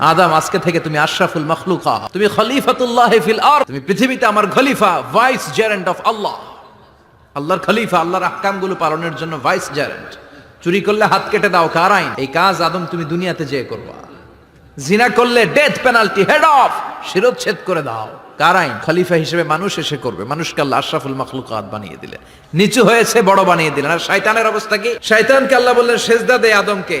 আদম, আজকে থেকে তুমি আশরাফুল মখলুকা। তুমি খলিফাতুল্লাহ ফিল আর তুমি পৃথিবীতে আমার খলিফা ভাইস জেরেন্ট অফ আল্লাহ আল্লাহর খলিফা, আল্লাহর আহকামগুলো পালনের জন্য ভাইস জেরেন্ট চুরি করলে হাত কেটে দাও, কার আইন? এই কাজ আদম, তুমি দুনিয়াতে যেয়ে করবা। জিনা করলে ডেথ পেনাল্টি হেড অফ শিরোচ্ছেদ করে দাও। কার আইন? খলিফা হিসেবে মানুষ এসে করবে। মানুষকে আল্লাহ আশরাফুল মখলুকাত বানিয়ে দিলেন নিচু হয়েছে, বড় বানিয়ে দিলেন। আর শয়তানের অবস্থা কি? শয়তানকে আল্লাহ বললেন, সেজদা দে আদমকে।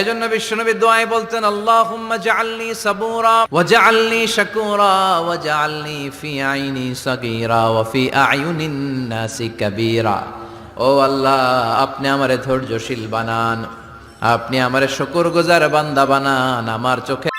এজন্য বিশ্বনবী দোয়ায় বলতেন, আল্লাহুম্মা জাআলনি সাবুরা ওয়া জাআলনি শাকুরা ওয়া জাআলনি ফি আইনি সাগীরা ওয়া ফি আয়ুনিন নাসি কাবীরা। ও আল্লাহ, আপনি আমারে ধৈর্যশীল বানান, আপনি আমারে শুকরগুজার বান্দা বানান, আমার চোখে